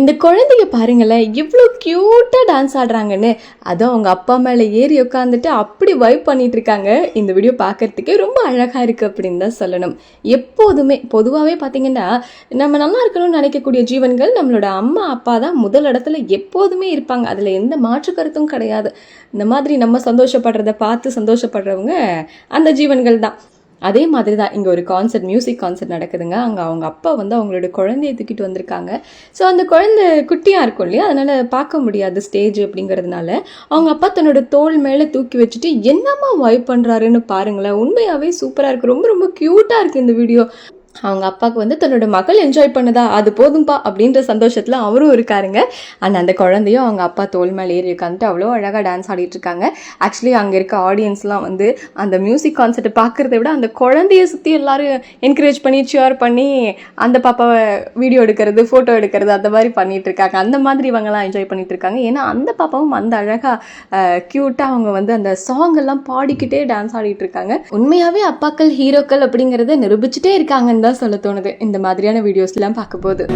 இந்த குழந்தைய பாருங்களேன் இவ்வளோ க்யூட்டாக டான்ஸ் ஆடுறாங்கன்னு. அதுவும் அவங்க அப்பா மேலே ஏறி உட்காந்துட்டு அப்படி வைப் பண்ணிட்டு இருக்காங்க இந்த வீடியோ பார்க்கறதுக்கே ரொம்ப அழகாக இருக்குது அப்படின்னு தான் சொல்லணும். எப்போதுமே பொதுவாகவே பார்த்தீங்கன்னா நம்ம நல்லா இருக்கணும்னு நினைக்கக்கூடிய ஜீவன்கள் நம்மளோட அம்மா அப்பா தான் முதல் இடத்துல எப்போதுமே இருப்பாங்க. அதில் எந்த மாற்று கருத்தும் கிடையாது. இந்த மாதிரி நம்ம சந்தோஷப்படுறத பார்த்து சந்தோஷப்படுறவங்க அந்த ஜீவன்கள் தான். அதே மாதிரி தான் இங்கே ஒரு கான்சர்ட் மியூசிக் கான்சர்ட் நடக்குதுங்க. அங்கே அவங்க அப்பா வந்து அவங்களோட குழந்தைய தூக்கிட்டு வந்திருக்காங்க. ஸோ அந்த குழந்தை குட்டியாக இருக்கும் இல்லையா? அதனால் பார்க்க முடியாது ஸ்டேஜ் அப்படிங்கிறதுனால. அவங்க அப்பா தன்னோட தோல் மேலே தூக்கி வச்சுட்டு என்னம்மா வைப் பண்ணுறாருன்னு பாருங்களேன். உண்மையாகவே சூப்பராக இருக்குது ரொம்ப ரொம்ப க்யூட்டாக இருக்குது இந்த வீடியோ அவங்க அப்பாவுக்கு வந்து தன்னோட மகள் என்ஜாய் பண்ணுதா அது போதும்பா அப்படின்ற சந்தோஷத்தில் அவரும் இருக்காருங்க. அண்ட் அந்த குழந்தையும் அவங்க அப்பா தோல் மேலே ஏறி உட்காந்துட்டு அவ்வளோ அழகாக டான்ஸ் ஆடிட்டு இருக்காங்க. ஆக்சுவலி அங்கே இருக்க ஆடியன்ஸ்லாம் வந்து அந்த மியூசிக் கான்சர்ட்டை பார்க்குறத விட அந்த குழந்தைய சுற்றி எல்லாரும் என்கரேஜ் பண்ணி ஷேர் பண்ணி அந்த பாப்பாவை வீடியோ எடுக்கிறது ஃபோட்டோ எடுக்கிறது அந்த மாதிரி பண்ணிட்டு இருக்காங்க. அந்த மாதிரி இவங்கெல்லாம் என்ஜாய் பண்ணிட்டு இருக்காங்க. ஏன்னா அந்த பாப்பாவும் அந்த அழகாக க்யூட்டாக அவங்க வந்து அந்த சாங் எல்லாம் பாடிக்கிட்டே டான்ஸ் ஆடிட்டு இருக்காங்க. உண்மையாகவே அப்பாக்கள் ஹீரோக்கள் அப்படிங்கிறத நிரூபிச்சுட்டே இருக்காங்கன்னு தான் சொல்ல தோணுது. இந்த மாதிரியான வீடியோஸ்லாம் போகுது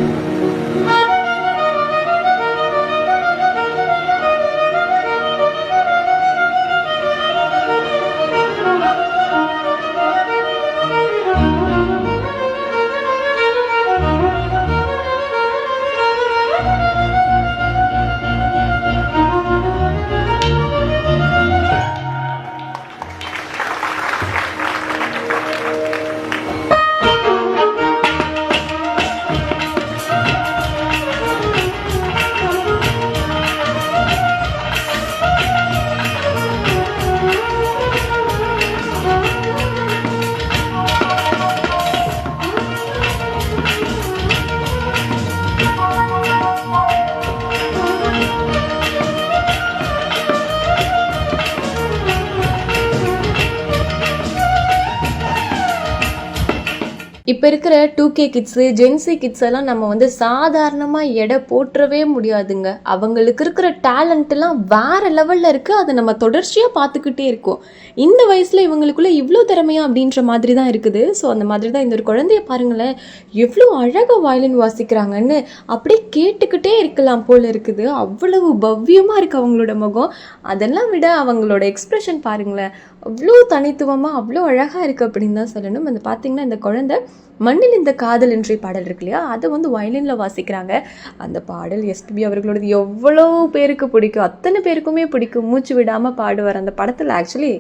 இப்போ இருக்கிற two K kids Gen Z kids எல்லாம் நம்ம வந்து சாதாரணமாக எடை போட்டுறவே முடியாதுங்க. அவங்களுக்கு இருக்கிற டேலண்ட்லாம் வேற லெவலில் இருக்குது அதை நம்ம தொடர்ச்சியாக பார்த்துக்கிட்டே இருக்கோம். இந்த வயசில் இவங்களுக்குள்ள இவ்வளோ திறமையா அப்படின்ற மாதிரி தான் இருக்குது. ஸோ அந்த மாதிரி தான் இந்த ஒரு குழந்தைய பாருங்களேன். எவ்வளோ அழகாக வயலின் வாசிக்கிறாங்கன்னு அப்படியே கேட்டுக்கிட்டே இருக்கலாம் போல் இருக்குது. அவ்வளவு பவ்யமாக இருக்குது அவங்களோட முகம். அதெல்லாம் விட அவங்களோட எக்ஸ்ப்ரெஷன் பாருங்களேன். அவ்வளோ தனித்துவமாக அவ்வளோ அழகாக இருக்குது அப்படின்னு தான் சொல்லணும். அந்த பார்த்தீங்கன்னா இந்த குழந்தை மண்ணில் இந்த காதல் என்ற பாடல் இருக்கு இல்லையா? அதை வந்து வயலினில் வாசிக்கிறாங்க. அந்த பாடல் எஸ்பிபி அவர்களோடது எவ்வளோ பேருக்கு பிடிக்கும்? அத்தனை பேருக்குமே பிடிக்கும். மூச்சு விடாமல் பாடுவார் அந்த படத்தில். ஆக்சுவலி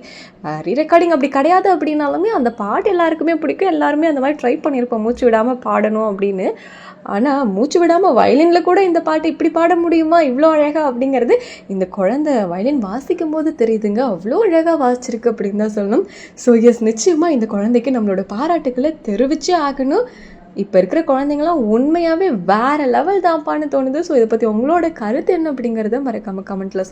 ரீரெக்கார்டிங் அப்படி கிடையாது அப்படின்னாலுமே அந்த பாட்டு எல்லாருக்குமே பிடிக்கும். எல்லாருமே அந்த மாதிரி ட்ரை பண்ணியிருப்போம். மூச்சு விடாமல் பாடணும் அப்படின்னு. ஆனால் மூச்சு விடாமல் வயலினில் கூட இந்த பாட்டு இப்படி பாட முடியுமா? இவ்வளோ அழகாக அப்படிங்கிறது இந்த குழந்தை வயலின் வாசிக்கும் போது தெரியுதுங்க. அவ்வளோ அழகாக வாசிச்சிருக்கு அப்படின்னு தான் சொல்லணும். ஸோ எஸ் நிச்சயமாக இந்த குழந்தைக்கு நம்மளோட பாராட்டுக்களை தெரிவித்து தெரிவிச்சே ஆகணும். இப்போ இருக்கிற குழந்தைங்களாம் உண்மையாகவே வேற லெவல் தான்ப்பான்னு தோணுது. ஸோ இதை பற்றி உங்களோட கருத்து என்ன அப்படிங்கிறத மறக்காமல் கமெண்ட்டில் சொல்லுங்கள்